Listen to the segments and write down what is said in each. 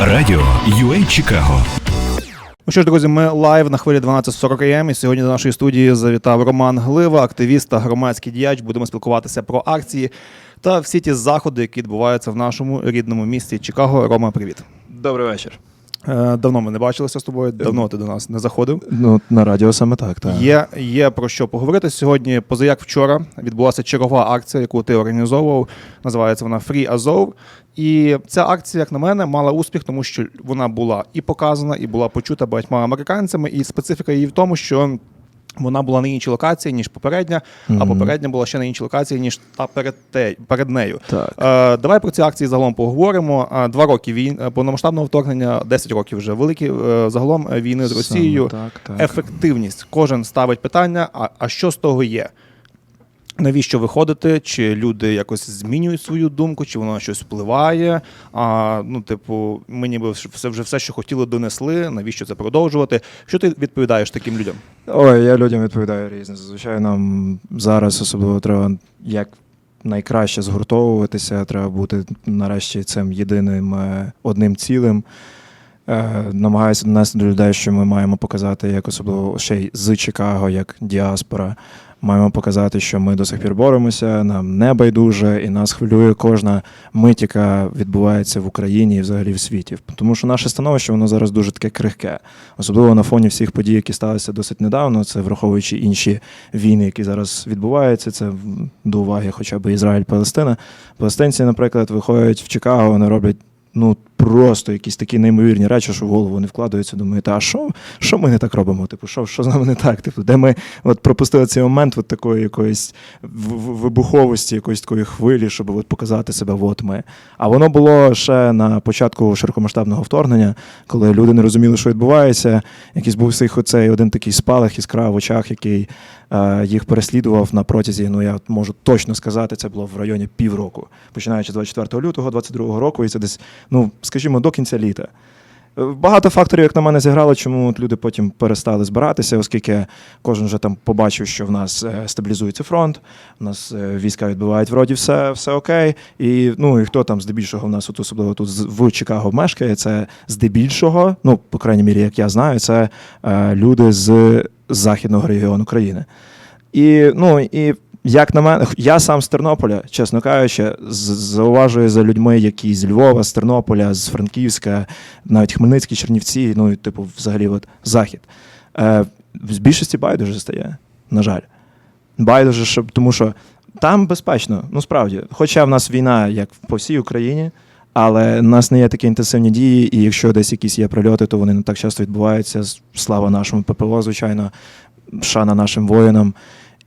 Радіо UA Чикаго. Ну що ж, друзі, ми лайв на хвилі 12.40 АМ. І сьогодні до нашої студії завітав Роман Глива, активіст та громадський діяч. Будемо спілкуватися про акції та всі ті заходи, які відбуваються в нашому рідному місті Чикаго. Рома, привіт. Добрий вечір. Е, Давно ми не бачилися з тобою, давно ти до нас не заходив. Ну, на радіо саме так, так. Є, є про що поговорити сьогодні. Позаяк вчора відбулася чергова акція, яку ти організовував. Називається вона Free Азов. І ця акція, як на мене, мала успіх, тому що вона була і показана, і була почута багатьма американцями. І специфіка її в тому, що. Вона була на іншій локації, ніж попередня, а попередня була ще на іншій локації, ніж та перед, те, перед нею. Так. Е, давай про ці акції загалом поговоримо. Е, Два роки війн, е, повномасштабного вторгнення, 10 років вже великі е, загалом е, війни з Саме Росією так, так. ефективність. Кожен ставить питання: а, а що з того є? Навіщо виходити? Чи люди якось змінюють свою думку, чи воно щось впливає? А, ну, типу, ми ніби все вже все, що хотіли, донесли. Навіщо це продовжувати? Що ти відповідаєш таким людям? Ой, я людям відповідаю різне. Зазвичай нам зараз особливо треба як найкраще згуртовуватися, треба бути нарешті цим єдиним е, одним цілим. Е, намагаюся донести до людей, що ми маємо показати, як особливо ще й з Чикаго, як діаспора. Маємо показати, що ми до сих пір боремося, нам не байдуже, і нас хвилює кожна мить, яка відбувається в Україні і взагалі в світі. Тому що наше становище воно зараз дуже таке крихке, особливо на фоні всіх подій, які сталися досить недавно. Це враховуючи інші війни, які зараз відбуваються. Це до уваги, хоча б Ізраїль-Палестина. Палестинці, наприклад, виходять в Чикаго, вони роблять. Ну, просто якісь такі неймовірні речі, що в голову не вкладаються. Думаєте, а що, що ми не так робимо? Типу, що, що з нами не так? Типу, де ми от пропустили цей момент от такої якоїсь вибуховості, якоїсь такої хвилі, щоб от показати себе, от ми. А воно було ще на початку широкомасштабного вторгнення, коли люди не розуміли, що відбувається. Якийсь був всіх оцей один такий спалах іскра в очах, який е, їх переслідував на протязі, ну я можу точно сказати, це було в районі півроку, починаючи з 24 лютого 22 року, і це десь, ну скажімо, до кінця літа. Е, Багато факторів, як на мене, зіграли, чому люди потім перестали збиратися, оскільки кожен вже там побачив, що в нас е, стабілізується фронт, у нас е, війська відбувають вроді все, все окей. І ну і хто там здебільшого в нас, от особливо тут в Чикаго мешкає, це здебільшого, ну по крайній мірі, як я знаю, це е, люди з західного регіону країни. І ну і як на мене, я сам з Тернополя, чесно кажучи, зауважую за людьми, які з Львова, з Тернополя, з Франківська, навіть Хмельницькі, Чернівці, ну і типу, взагалі, от захід. Е, з більшості байдуже стає, на жаль. Байдуже, щоб, тому що там безпечно, ну справді. Хоча в нас війна, як по всій Україні, але в нас не є такі інтенсивні дії, і якщо десь якісь є прильоти, то вони не так часто відбуваються. Слава нашому ППО, звичайно, шана нашим воїнам.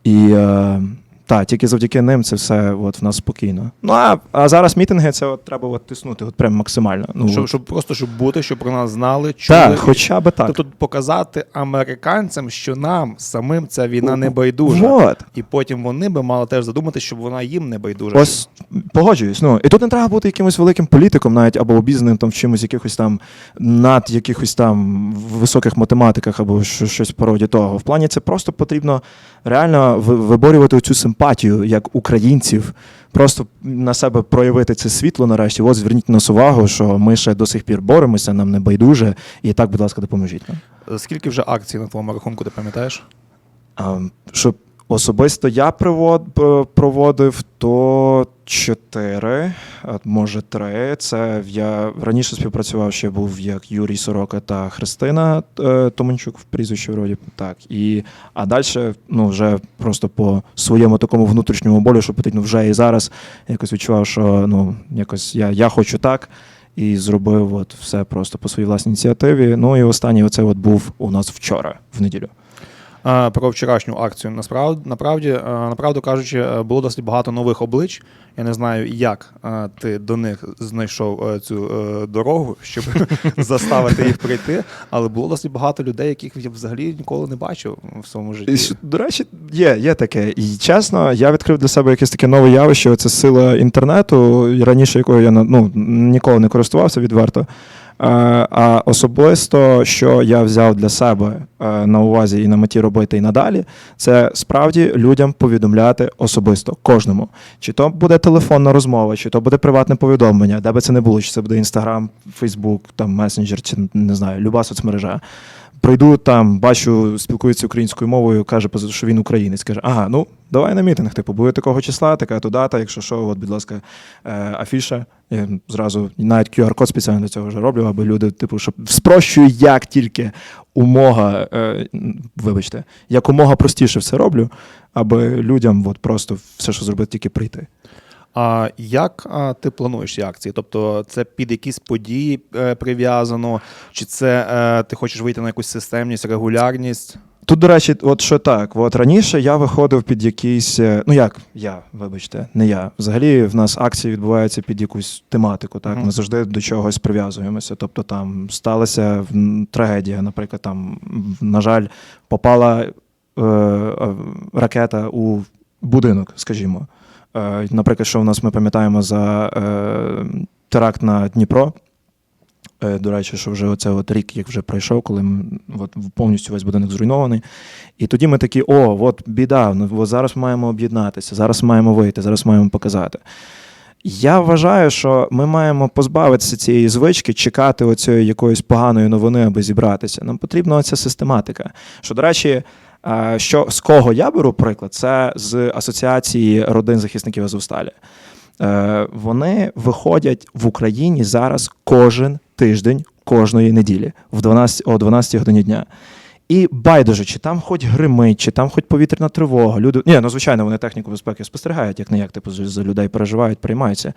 І е, та, тільки завдяки ним це все от, в нас спокійно. Ну а, а зараз мітинги це от, треба от, тиснути от, прям максимально. Ну, Щоб, щоб просто щоб бути, щоб про нас знали, чули. так, хоча б так. Тобто показати американцям, що нам самим ця війна не байдужа. Вот. І потім вони би мали теж задумати, щоб вона їм не байдужа. Ось погоджуюсь. Ну і тут не треба бути якимось великим політиком, навіть або обізнаним там в чимось якихось там над якихось там високих математиках, або щось по роді того. В плані це просто потрібно реально виборювати цю симпатію як українців, просто на себе проявити це світло нарешті. От зверніть нас увагу, що ми ще до сих пір боремося, нам не байдуже. І так, будь ласка, допоможіть нам. Скільки вже акцій на твоєму рахунку, ти пам'ятаєш? А, Щоб особисто я проводив, то чотири, може три. Це я раніше співпрацював, ще був як Юрій Сорока та Христина е, Томанчук в прізвищі вроді. Так. І, а далі, ну, вже просто по своєму такому внутрішньому болю, що потрібно вже і зараз якось відчував, що ну, якось я, я хочу так. І зробив от все просто по своїй власній ініціативі. Ну і останній оце от був у нас вчора, в неділю. Про вчорашню акцію. Насправді, направді, направду кажучи, е, було досить багато нових облич. Я не знаю, як е, ти до них знайшов е, цю дорогу, щоб заставити їх прийти. Але було досить багато людей, яких я взагалі ніколи не бачив в своєму житті. До речі, є, є таке. І чесно, я відкрив для себе якесь таке нове явище. Це сила інтернету, раніше якою я ну, ніколи не користувався відверто. А особисто, що я взяв для себе е, на увазі і на меті робити і надалі, це справді людям повідомляти особисто кожному. Чи то буде телефонна розмова, чи то буде приватне повідомлення, де би це не було, чи це буде Інстаграм, Фейсбук, там месенджер, чи не знаю, люба соцмережа. Прийду там, бачу, спілкується українською мовою, каже, що він українець. Каже, ага, ну давай на мітинг. Типу, буде такого числа, така то дата, якщо що, от, будь ласка, е, афіша. Я зразу навіть QR-код спеціально для цього вже роблю, аби люди, типу, щоб спрощую, як тільки умога, е, вибачте, якомога простіше все роблю, аби людям от, просто все, що зробити, тільки прийти. А як а, ти плануєш ці акції? Тобто це під якісь події е, прив'язано, чи це е, ти хочеш вийти на якусь системність, регулярність? Тут, до речі, от що так, от раніше я виходив під якийсь, е, ну як я, вибачте, не я. Взагалі в нас акції відбуваються під якусь тематику. Так, Мгм. ми завжди до чогось прив'язуємося. Тобто там сталася трагедія, наприклад, там, на жаль, попала е, е, ракета у будинок, скажімо. Е, наприклад, що в нас ми пам'ятаємо за е, теракт на Дніпро. Е, До речі, що вже оце от рік, як вже пройшов, коли от повністю весь будинок зруйнований. І тоді ми такі: о, от біда, ну зараз маємо об'єднатися, зараз маємо вийти, зараз маємо показати. Я вважаю, що ми маємо позбавитися цієї звички, чекати оцієї якоїсь поганої новини, аби зібратися. Нам потрібна оця систематика. Що, до речі, що з кого я беру приклад, це з асоціації родин захисників Азовсталі. Е, Вони виходять в Україні зараз кожен тиждень, кожної неділі, в 12, о 12 годині дня. І байдуже, чи там хоч гримить, чи там хоч повітряна тривога. Люди, ні, ну звичайно, вони техніку безпеки спостерігають, як не як, типу, за людей переживають, приймаються.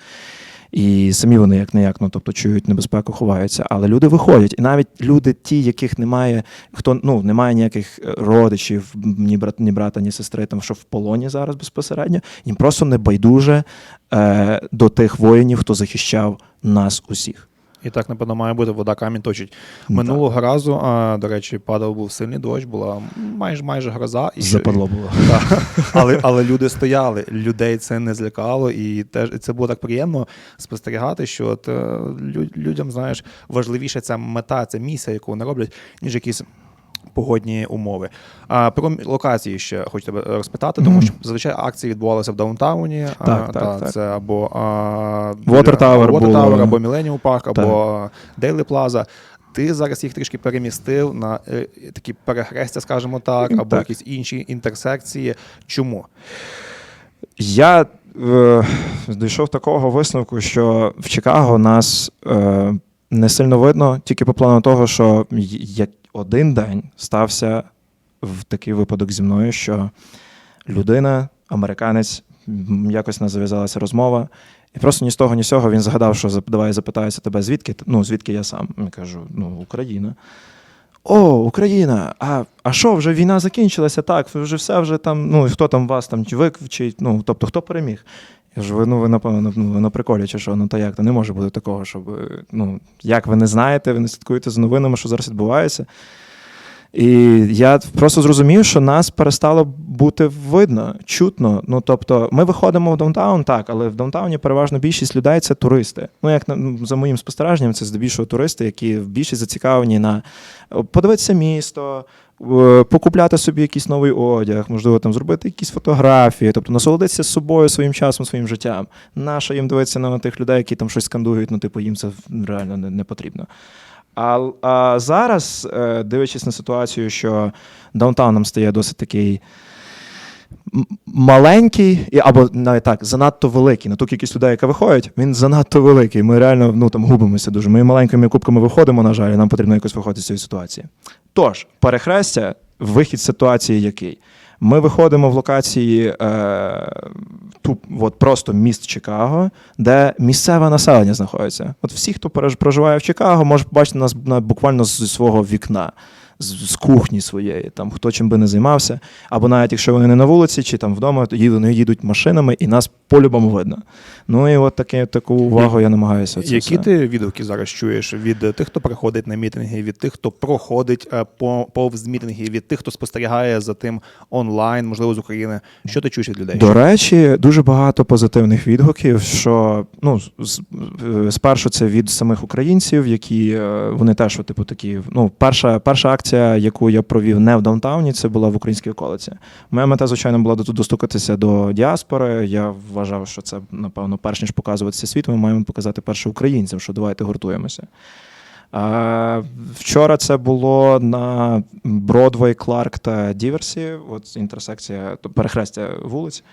І самі вони як не як, ну тобто чують небезпеку, ховаються. Але люди виходять. І навіть люди, ті, яких немає, хто ну немає ніяких е, родичів, ні брат, ні брата, ні сестри, там що в полоні зараз безпосередньо, їм просто не байдуже е, до тих воїнів, хто захищав нас усіх. І так, напевно, має бути вода камінь точить. Минулого разу, а, до речі, падав був сильний дощ, була майже майже гроза. І Западло було. Так. Але, але люди стояли, людей це не злякало, і теж це було так приємно спостерігати, що от, е, людям, знаєш, важливіше ця мета, ця місія, яку вони роблять, ніж якісь. Погодні умови. А про локації ще хочу тебе розпитати, тому що зазвичай акції відбувалися в даунтауні. а, Так, так, та, так. Це або а, Water Tower Water. Tower, або Millennium Так. або Дейлі Плаза. Ти зараз їх трішки перемістив на е, такі перехрестя, скажімо так, або Так. якісь інші інтерсекції. Чому? Я е, дійшов такого висновку, що в Чикаго нас е, не сильно видно, тільки по плану того, що як один день стався в такий випадок зі мною, що людина, американець, якось не зав'язалася розмова. І просто ні з того, ні з цього він згадав, що давай запитаюся тебе, звідки? Ну, звідки я сам? Я кажу, ну, Україна. О, Україна! А, а що, вже війна закінчилася? Так, вже все вже там, ну, хто там вас там чи виквчить, ну, тобто, хто переміг? Я ж ви, ну, ви напевно, ну, на приколі, чи що, ну то як, то не може бути такого, щоб, е, ну, як ви не знаєте, ви не слідкуєте за новинами, що зараз відбувається. І я просто зрозумів, що нас перестало бути видно, чутно. Ну тобто, ми виходимо в даунтаун, так, але в даунтауні переважно більшість людей це туристи. Ну, як ну, за моїм спостереженням, це здебільшого туристи, які більшість зацікавлені на подивитися місто, покупляти собі якийсь новий одяг, можливо, там зробити якісь фотографії, тобто насолодитися собою, своїм часом, своїм життям. Наша їм дивитися на тих людей, які там щось скандують, ну, типу, їм це реально не, не потрібно. А, а зараз, е, дивлячись на ситуацію, що даунтауном стає досить такий маленький, або навіть так, занадто великий. На ту кількість людей, яка виходить, він занадто великий. Ми реально ну, там, губимося дуже. Ми маленькими кубками виходимо, на жаль, і нам потрібно якось виходити з цієї ситуації. Тож, перехрестя, вихід з ситуації який? Ми виходимо в локації е, ту, от просто міст Чикаго, де місцеве населення знаходиться. От всі, хто проживає в Чикаго, може побачити нас буквально з свого вікна. З, з кухні своєї, там хто чим би не займався, або навіть якщо вони не на вулиці чи там вдома, то ї- вони їдуть машинами і нас по-любому видно. Ну і от таке, таку увагу я намагаюся. Які все. ти відгуки зараз чуєш від е, тих, хто приходить на мітинги, від тих, хто проходить е, по повз мітинги, від тих, хто спостерігає за тим онлайн, можливо, з України? Що ти чуєш від людей? До речі, дуже багато позитивних відгуків. Що ну з- е, спершу це від самих українців, які вони теж, типу, такі. Ну, перша, перша акція, яку я провів не в даунтауні, це була в українській околиці. Моя мета, звичайно, була до- достукатися до діаспори. Я вважав, що це напевно, перш ніж показуватися світу, ми маємо показати перше українцям, що давайте гуртуємося. А, вчора це було на Бродвей, Кларк та Діверсі, от інтерсекція, то перехрестя вулиць.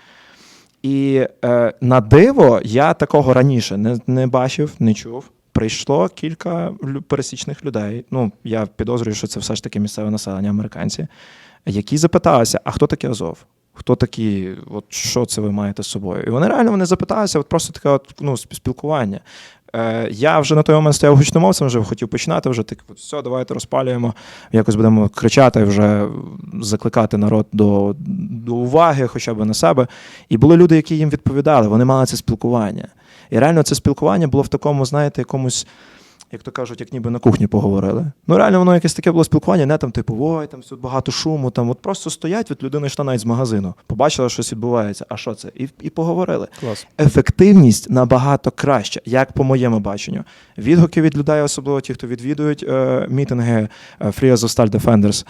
І е, на диво я такого раніше не, не бачив, не чув. Прийшло кілька пересічних людей. Ну, я підозрюю, що це все ж таки місцеве населення, американці, які запиталися: а хто такий Азов? Хто такі, от що це ви маєте з собою? І вони реально вони запиталися, от просто таке от, ну, спілкування. Е, я вже на той момент стояв гучномовцем, вже хотів починати, вже так, от, все, давайте розпалюємо, якось будемо кричати, вже закликати народ до, до уваги, хоча б на себе. І були люди, які їм відповідали, вони мали це спілкування. І реально це спілкування було в такому, знаєте, якомусь, як то кажуть, як ніби на кухні поговорили. Ну, реально, воно якесь таке було спілкування, не там, типу, ой, там тут багато шуму, там от просто стоять, от людина йшла навіть з магазину, побачила, що щось відбувається. А що це? І, і поговорили. Клас. Ефективність набагато краща, як по моєму баченню. Відгуки від людей, особливо ті, хто відвідують е, мітинги е, Free Azovstal Defenders,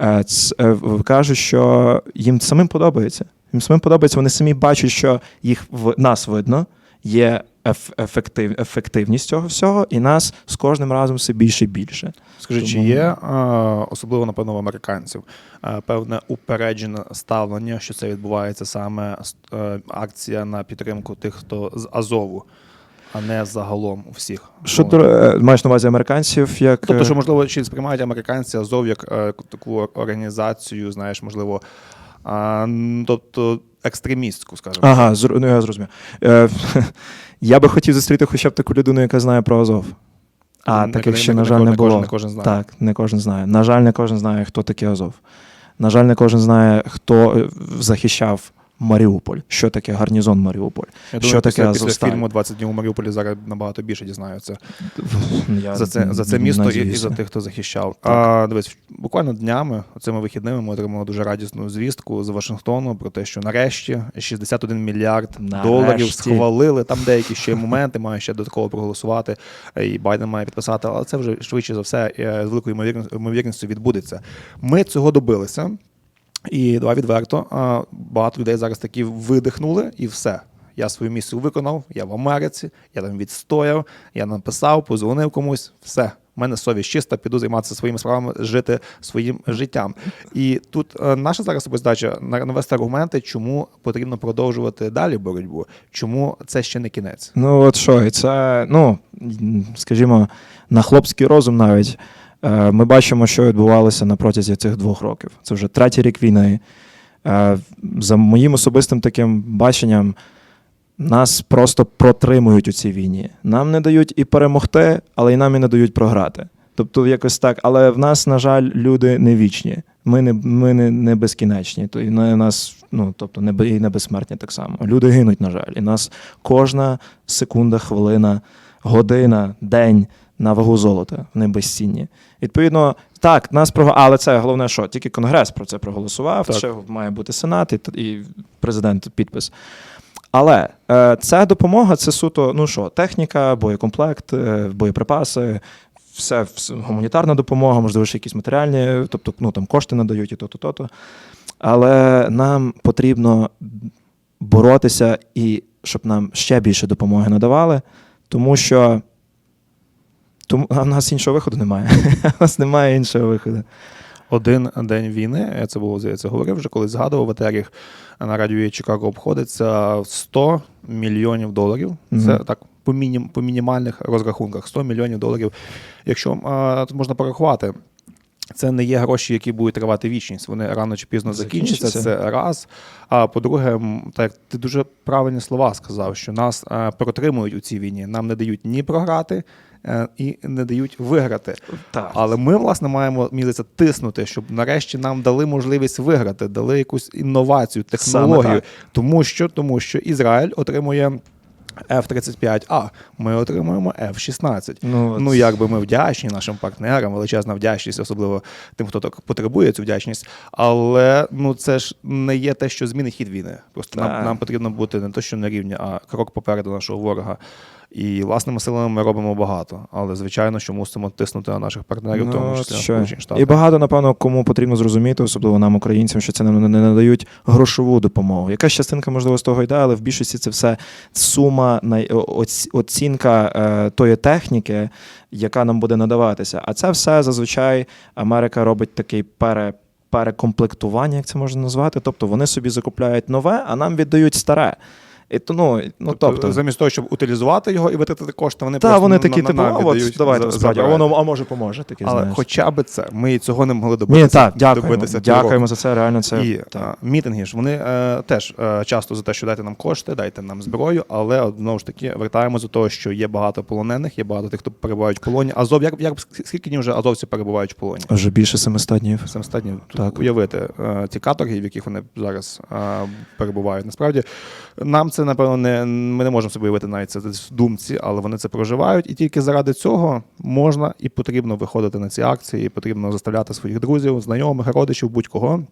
е, ц- е, кажуть, що їм самим подобається. Їм самим подобається, вони самі бачать, що їх в нас видно, є ефектив, ефективність цього всього, і нас з кожним разом все більше і більше. Скажи, чи є е, особливо напевно в американців е, певне упереджене ставлення, що це відбувається саме е, акція на підтримку тих, хто з Азову, а не загалом у всіх? Що ти маєш на увазі американців? Як Тобто, що можливо, чи сприймають американці Азов як е, таку організацію, знаєш, можливо, а, тобто екстремістську, скажімо. Ага, зр... ну я зрозумів. Е, я би хотів зустріти хоча б таку людину, яка знає про Азов. А Не- таких не- ще, не на жаль, не, не було. кожен- не кожен знає. Так, не кожен знає. На жаль, не кожен знає, хто такий Азов. На жаль, не кожен знає, хто е, захищав Маріуполь, що таке гарнізон Маріуполь. Я що думаю, таке після, після фільму «20 днів у Маріуполі зараз набагато більше дізнаються Я за це, за це місто і, і за тих, хто захищав. А, дивись, буквально днями, цими вихідними, ми отримали дуже радісну звістку з Вашингтону про те, що нарешті 61 мільярд Нарешті. доларів схвалили. Там деякі ще моменти, має ще додатково проголосувати, е, і Байден має підписати, але це вже швидше за все е, з великою ймовірністю відбудеться. Ми цього добилися. І давай відверто, багато людей зараз такі видихнули, і все. Я свою місію виконав, я в Америці, я там відстояв, я написав, позвонив комусь, все. У мене совість чиста, піду займатися своїми справами, жити своїм життям. І тут е, наша зараз задача навести аргументи, чому потрібно продовжувати далі боротьбу, чому це ще не кінець. Ну, от що, і це, ну, скажімо, на хлопський розум навіть. Е, Ми бачимо, що відбувалося на протязі цих двох років. Це вже третій рік війни. Е, За моїм особистим таким баченням, нас просто протримують у цій війні. Нам не дають і перемогти, але й нам і не дають програти. Тобто якось так. Але в нас, на жаль, люди не вічні. Ми не, ми не, не безкінечні. То і на нас, ну тобто не, і не безсмертні так само. Люди гинуть, на жаль. І нас кожна секунда, хвилина, година, день на вагу золота. Вони безцінні. Відповідно, так, нас про але це головне, що тільки Конгрес про це проголосував. Так. Ще має бути Сенат і, і президент підпис. Але е, ця допомога це суто, ну що, техніка, боєкомплект, е, боєприпаси, все, все гуманітарна допомога, можливо, ще якісь матеріальні, тобто ну, там кошти надають і то-то, то-то. Але нам потрібно боротися і щоб нам ще більше допомоги надавали, тому що тому, а в нас іншого виходу немає. У нас немає іншого виходу. Один день війни, я це було здається, говорив вже колись згадував в етеріх на радіо Чикаго обходиться в 100 мільйонів доларів. Це так по, мінім, по мінімальних розрахунках 100 мільйонів доларів. Якщо а, тут можна порахувати. Це не є гроші, які будуть тривати вічність. Вони рано чи пізно закінчаться. Закінчаться. Це раз. А по-друге, так ти дуже правильні слова сказав, що нас е, протримують у цій війні. Нам не дають ні програти і не дають виграти. Так. Але ми, власне, маємо мені здається, тиснути, щоб нарешті нам дали можливість виграти, дали якусь інновацію, технологію. Тому що, тому що Ізраїль отримує. F-35А, ми отримуємо F-16. Ну, Ну, якби ми вдячні нашим партнерам, величезна вдячність, особливо тим, хто так потребує цю вдячність. Але ну це ж не є те, що змінить хід війни. Просто нам, Так. нам потрібно бути не то, що на рівні, а крок попереду нашого ворога. І власними силами ми робимо багато. Але звичайно, що мусимо тиснути на наших партнерів, тому Ну, числі що? Штати. І багато, напевно, кому потрібно зрозуміти, особливо нам, українцям, що це нам не надають грошову допомогу. Якась частинка, можливо, з того йде, але в більшості це все сума, оцінка е, тої техніки, яка нам буде надаватися. А це все зазвичай Америка робить такий пере. Перекомплектування, як це можна назвати. Тобто вони собі закупляють нове, а нам віддають старе. І то, ну, ну, тобто, замість того, щоб утилізувати його і витратити кошти, вони та просто вони на- такі, на- типу, а от давайте за- а воно а може поможе. Таке, Але знаєш. хоча б це, ми цього не могли добитися. Ні, так, дякуємо. добитися. Дякуємо за це. Реально це І так. мітинги ж вони е, теж е, часто за те, що дайте нам кошти, дайте нам зброю, але знову ж таки вертаємося до того, що є багато полонених, є багато тих, хто перебувають в полоні. Азов, як, як скільки днів вже азовці перебувають в полоні? Вже більше 700 днів. 700 днів. Так. уявити е, ті каторги, в яких вони зараз е, перебувають. Насправді нам це напевно не ми не можемо собі уявити навіть це думці, але вони це проживають, і тільки заради цього можна і потрібно виходити на ці акції, і потрібно заставляти своїх друзів, знайомих, родичів, будь-кого.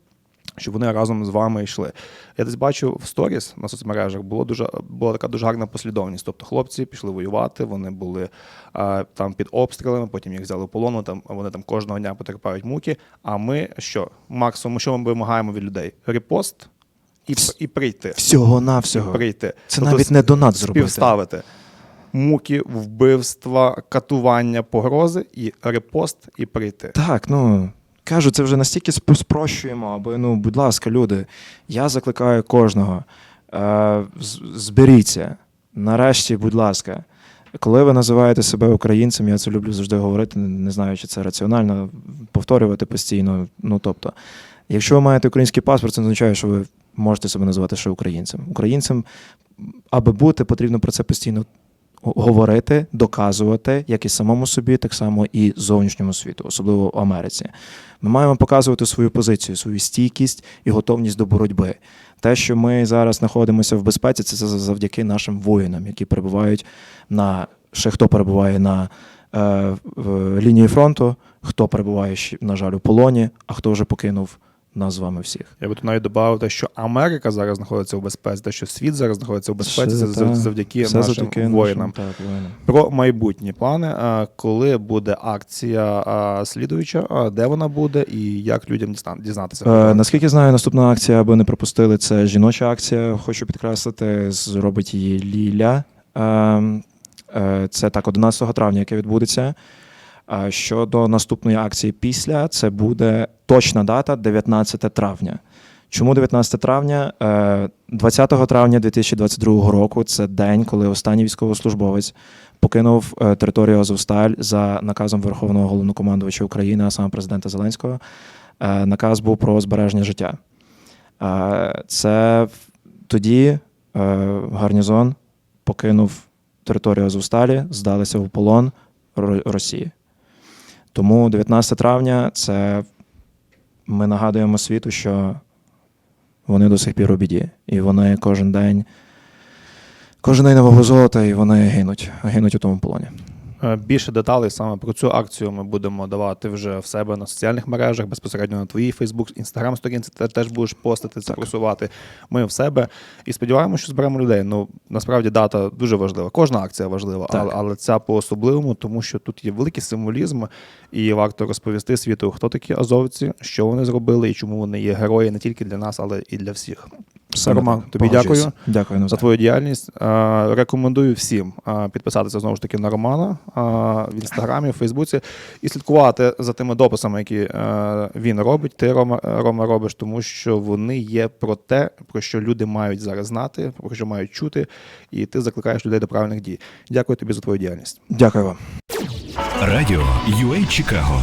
Щоб вони разом з вами йшли. Я десь бачу в сторіс на соцмережах було дуже була така дуже гарна послідовність. Тобто хлопці пішли воювати, вони були а, там під обстрілами, потім їх взяли в полону. Там вони там кожного дня потерпають муки. А ми що? Максимум, що ми вимагаємо від людей? Репост і, і прийти. Всього навсього. Прийти. Це навіть не донат зробити. Співставити. Муки, вбивства, катування, погрози і репост, і прийти. Так, ну кажу, це вже настільки спрощуємо, аби ну, будь ласка, люди, я закликаю кожного. Е, зберіться. Нарешті, будь ласка. Коли ви називаєте себе українцем, я це люблю завжди говорити, не знаю, чи це раціонально повторювати постійно. Ну тобто, якщо ви маєте український паспорт, це означає, що ви можете себе називати ще українцем. Українцем, аби бути, потрібно про це постійно говорити, доказувати, як і самому собі, так само і зовнішньому світу, особливо в Америці. Ми маємо показувати свою позицію, свою стійкість і готовність до боротьби. Те, що ми зараз знаходимося в безпеці, це завдяки нашим воїнам, які перебувають на ще хто перебуває на е, лінії фронту, хто перебуває, на жаль, у полоні, а хто вже покинув нас з вами всіх. Я би тут навіть додав те, що Америка зараз знаходиться в безпеці, те, що світ зараз знаходиться в безпеці, це та. завдяки Все нашим завдяки воїнам. Нашим, так, воїнам. Про майбутні плани, а, коли буде акція а, слідуюча, а, де вона буде і як людям дізна- дізнатися. Е, наскільки знаю, наступна акція, аби не пропустили, це жіноча акція. Хочу підкреслити, зробить її Ліля. Е, е, це так, 11 травня, яке відбудеться. Щодо наступної акції після, це буде точна дата 19 травня. Чому 19 травня? Е, 20 травня 2022 року це день, коли останній військовослужбовець покинув е, територію Азовсталь за наказом Верховного головнокомандувача України, а саме президента Зеленського. Е, Наказ був про збереження життя. Е, Це тоді е, гарнізон покинув територію Азовсталі, здалися в полон Ро- Росії. Тому 19 травня це ми нагадуємо світу, що вони до сих пір у біді. І вони кожен день, кожен день нового золота, і вони гинуть, гинуть у тому полоні. Е, Більше деталей саме про цю акцію ми будемо давати вже в себе на соціальних мережах, безпосередньо на твоїй Facebook, Instagram сторінці. Ти теж будеш постити це просувати. Ми в себе і сподіваємося, що зберемо людей. Ну насправді дата дуже важлива. Кожна акція важлива, але, але ця по особливому, тому що тут є великий символізм, і варто розповісти світу, хто такі азовці, що вони зробили і чому вони є герої не тільки для нас, але і для всіх. Саме Роман, так. тобі Погоджуюсь. дякую. Дякую за твою діяльність. Рекомендую всім підписатися знову ж таки на Романа в інстаграмі, в Фейсбуці і слідкувати за тими дописами, які е, він робить. Ти Рома, Рома робиш, тому що вони є про те, про що люди мають зараз знати, про що мають чути, і ти закликаєш людей до правильних дій. Дякую тобі за твою діяльність. Дякую вам. Радіо UA Чикаго